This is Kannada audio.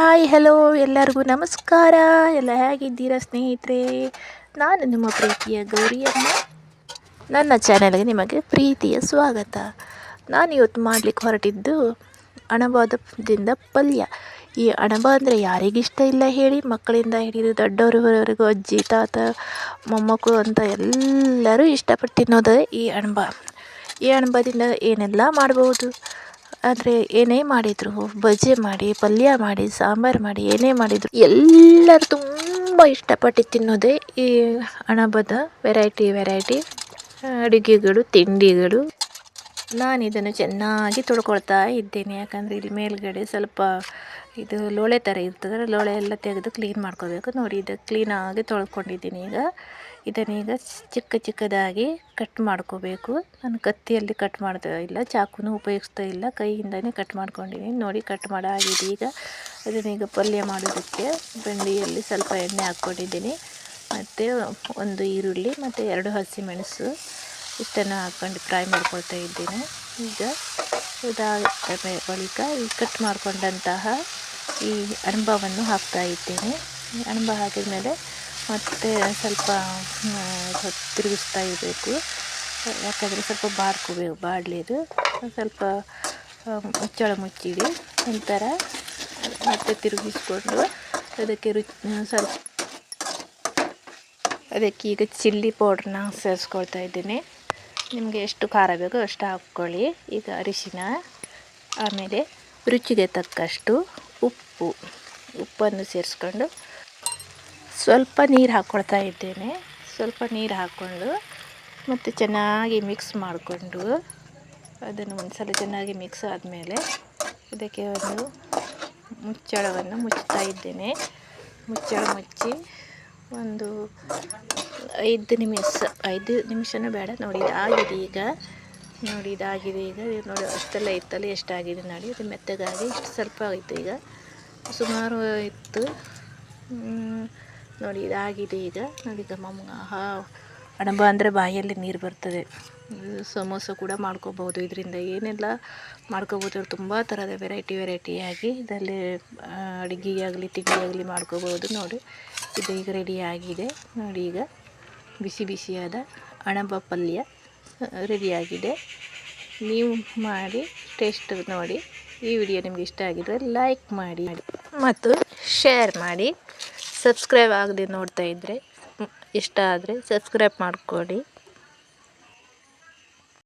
ಹಾಯ್, ಹಲೋ, ಎಲ್ಲರಿಗೂ ನಮಸ್ಕಾರ. ಎಲ್ಲ ಹೇಗಿದ್ದೀರಾ ಸ್ನೇಹಿತರೆ? ನಾನು ನಿಮ್ಮ ಪ್ರೀತಿಯ ಗೌರಿಯಮ್ಮ. ನನ್ನ ಚಾನೆಲ್ಗೆ ನಿಮಗೆ ಪ್ರೀತಿಯ ಸ್ವಾಗತ. ನಾನು ಇವತ್ತು ಮಾಡಲಿಕ್ಕೆ ಹೊರಟಿದ್ದು ಅಣಬಾದಿಂದ ಪಲ್ಯ. ಈ ಅಣಬ ಅಂದರೆ ಯಾರಿಗಿಷ್ಟ ಇಲ್ಲ ಹೇಳಿ, ಮಕ್ಕಳಿಂದ ಹಿಡಿದು ದೊಡ್ಡವರವರೆಗೂ ಅಜ್ಜಿ, ತಾತ, ಮೊಮ್ಮಕ್ಕಳು ಅಂತ ಎಲ್ಲರೂ ಇಷ್ಟಪಟ್ಟು ತಿನ್ನೋದೇ ಈ ಅಣಬ ಈ ಅಣಬದಿಂದ ಏನೆಲ್ಲ ಮಾಡ್ಬೋದು? ಆದರೆ ಏನೇ ಮಾಡಿದರೂ, ಬಜ್ಜಿ ಮಾಡಿ, ಪಲ್ಯ ಮಾಡಿ, ಸಾಂಬಾರು ಮಾಡಿ, ಏನೇ ಮಾಡಿದರೂ, ಎಲ್ಲರೂ ತುಂಬ ಇಷ್ಟಪಟ್ಟು ತಿನ್ನೋದೇ ಈ ಅಣಬದ ವೆರೈಟಿ ವೆರೈಟಿ ಅಡುಗೆಗಳು, ತಿಂಡಿಗಳು. ನಾನು ಇದನ್ನು ಚೆನ್ನಾಗಿ ತೊಳ್ಕೊಳ್ತಾ ಇದ್ದೇನೆ. ಯಾಕಂದರೆ ಇಲ್ಲಿ ಮೇಲ್ಗಡೆ ಸ್ವಲ್ಪ ಇದು ಲೋಳೆ ಥರ ಇರ್ತದೆ. ಲೋಳೆ ಎಲ್ಲ ತೆಗೆದು ಕ್ಲೀನ್ ಮಾಡ್ಕೋಬೇಕು. ನೋಡಿ, ಇದು ಕ್ಲೀನಾಗಿ ತೊಳ್ಕೊಂಡಿದ್ದೀನಿ ಈಗ. ಇದನ್ನೀಗ ಚಿಕ್ಕ ಚಿಕ್ಕದಾಗಿ ಕಟ್ ಮಾಡ್ಕೋಬೇಕು. ನಾನು ಕತ್ತಿಯಲ್ಲಿ ಕಟ್ ಮಾಡ್ತಾ ಇಲ್ಲ. ಚಾಕುನೂ ಉಪಯೋಗಿಸ್ತಾ ಇಲ್ಲ. ಕೈಯಿಂದನೇ ಕಟ್ ಮಾಡ್ಕೊಂಡಿದ್ದೀನಿ. ನೋಡಿ ಕಟ್ ಮಾಡಾಗಿದೆ ಈಗ. ಅದನ್ನೀಗ ಪಲ್ಯ ಮಾಡೋದಕ್ಕೆ ಬೆಂಡಿಯಲ್ಲಿ ಸ್ವಲ್ಪ ಎಣ್ಣೆ ಹಾಕ್ಕೊಂಡಿದ್ದೀನಿ. ಮತ್ತು ಒಂದು ಈರುಳ್ಳಿ, ಮತ್ತು ಎರಡು ಹಸಿಮೆಣಸು. ಇಷ್ಟನ್ನು ಹಾಕ್ಕೊಂಡು ಫ್ರೈ ಮಾಡ್ಕೊಳ್ತಾ ಇದ್ದೀನಿ. ಈಗ ಇದಾದ ಬಳಿಕ ಈ ಕಟ್ ಮಾಡಿಕೊಂಡಂತಹ ಈ ಅಣಬವನ್ನು ಹಾಕ್ತಾ ಇದ್ದೇನೆ. ಅಣಬ ಹಾಕಿದ ಮೇಲೆ ಮತ್ತೆ ಸ್ವಲ್ಪ ತಿರುಗಿಸ್ತಾ ಇರಬೇಕು. ಯಾಕಂದರೆ ಸ್ವಲ್ಪ ಬಾಡ್ಕೋಬೇಕು ಬಾಡಲೇದು ಸ್ವಲ್ಪ ಮುಚ್ಚಳ ಮುಚ್ಚಿಡಿ. ನಂತರ ಮತ್ತೆ ತಿರುಗಿಸ್ಕೊಂಡು ಅದಕ್ಕೆ ರುಚಿ ಸ್ವಲ್ಪ ಅದಕ್ಕೆ ಈಗ ಚಿಲ್ಲಿ ಪೌಡ್ರನ್ನ ಸೇರಿಸ್ಕೊಳ್ತಾ ಇದ್ದೀನಿ. ನಿಮಗೆ ಎಷ್ಟು ಖಾರ ಬೇಕೋ ಅಷ್ಟು ಹಾಕ್ಕೊಳ್ಳಿ. ಈಗ ಅರಿಶಿನ, ಆಮೇಲೆ ರುಚಿಗೆ ತಕ್ಕಷ್ಟು ಉಪ್ಪು. ಉಪ್ಪನ್ನು ಸೇರಿಸ್ಕೊಂಡು ಸ್ವಲ್ಪ ನೀರು ಹಾಕ್ಕೊಳ್ತಾ ಇದ್ದೇನೆ. ಸ್ವಲ್ಪ ನೀರು ಹಾಕ್ಕೊಂಡು ಮತ್ತು ಚೆನ್ನಾಗಿ ಮಿಕ್ಸ್ ಮಾಡಿಕೊಂಡು ಅದನ್ನು ಒಂದು ಸಲ ಚೆನ್ನಾಗಿ ಮಿಕ್ಸ್ ಆದಮೇಲೆ ಇದಕ್ಕೆ ಒಂದು ಮುಚ್ಚಳವನ್ನು ಮುಚ್ಚುತ್ತಾ ಇದ್ದೇನೆ. ಮುಚ್ಚಳ ಮುಚ್ಚಿ ಒಂದು ಐದು ನಿಮಿಷ, ಐದು ನಿಮಿಷನೂ ಬೇಡ. ನೋಡಿ ಇದಾಗಿದೆ ಈಗ. ನೋಡಿ ಇದಾಗಿದೆ ಈಗ ನೋಡಿ, ಅಷ್ಟೆಲ್ಲ ಇತ್ತಲ್ಲ ಎಷ್ಟಾಗಿದೆ ನೋಡಿ. ಇದು ಮೆತ್ತಗಾಗಿ ಇಷ್ಟು ಸ್ವಲ್ಪ ಆಯಿತು ಈಗ. ಸುಮಾರು ಇತ್ತು ನೋಡಿ, ಇದಾಗಿದೆ ಈಗ. ನೋಡಿ ಈಗ ಮಮ್ಮ ಹಾ ಅಣಬ ಅಂದರೆ ಬಾಯಲ್ಲಿ ನೀರು ಬರ್ತದೆ. ಸಮೋಸ ಕೂಡ ಮಾಡ್ಕೋಬೋದು ಇದರಿಂದ. ಏನೆಲ್ಲ ಮಾಡ್ಕೋಬೋದು ತುಂಬ ಥರದ ವೆರೈಟಿ ವೆರೈಟಿಯಾಗಿ ಇದರಲ್ಲಿ ಅಡುಗೆ ಆಗಲಿ ತಿಂಡಿ ಆಗಲಿ ಮಾಡ್ಕೋಬೋದು. ನೋಡಿ, ಇದು ಈಗ ರೆಡಿಯಾಗಿದೆ ನೋಡಿ ಈಗ. ಬಿಸಿ ಬಿಸಿಯಾದ ಅಣಬ ಪಲ್ಯ ರೆಡಿಯಾಗಿದೆ. ನೀವು ಮಾಡಿ ಟೇಸ್ಟ್ ನೋಡಿ. ಈ ವಿಡಿಯೋ ನಿಮಗೆ ಇಷ್ಟ ಆಗಿದ್ರೆ ಲೈಕ್ ಮಾಡಿ. ಮತ್ತು ಶೇರ್ ಮಾಡಿ. ಸಬ್ಸ್ಕ್ರೈಬ್ ಆಗದೆ ನೋಡ್ತಾ ಇದ್ದರೆ ಇಷ್ಟ ಆದರೆ ಸಬ್ಸ್ಕ್ರೈಬ್ ಮಾಡಿಕೊಡಿ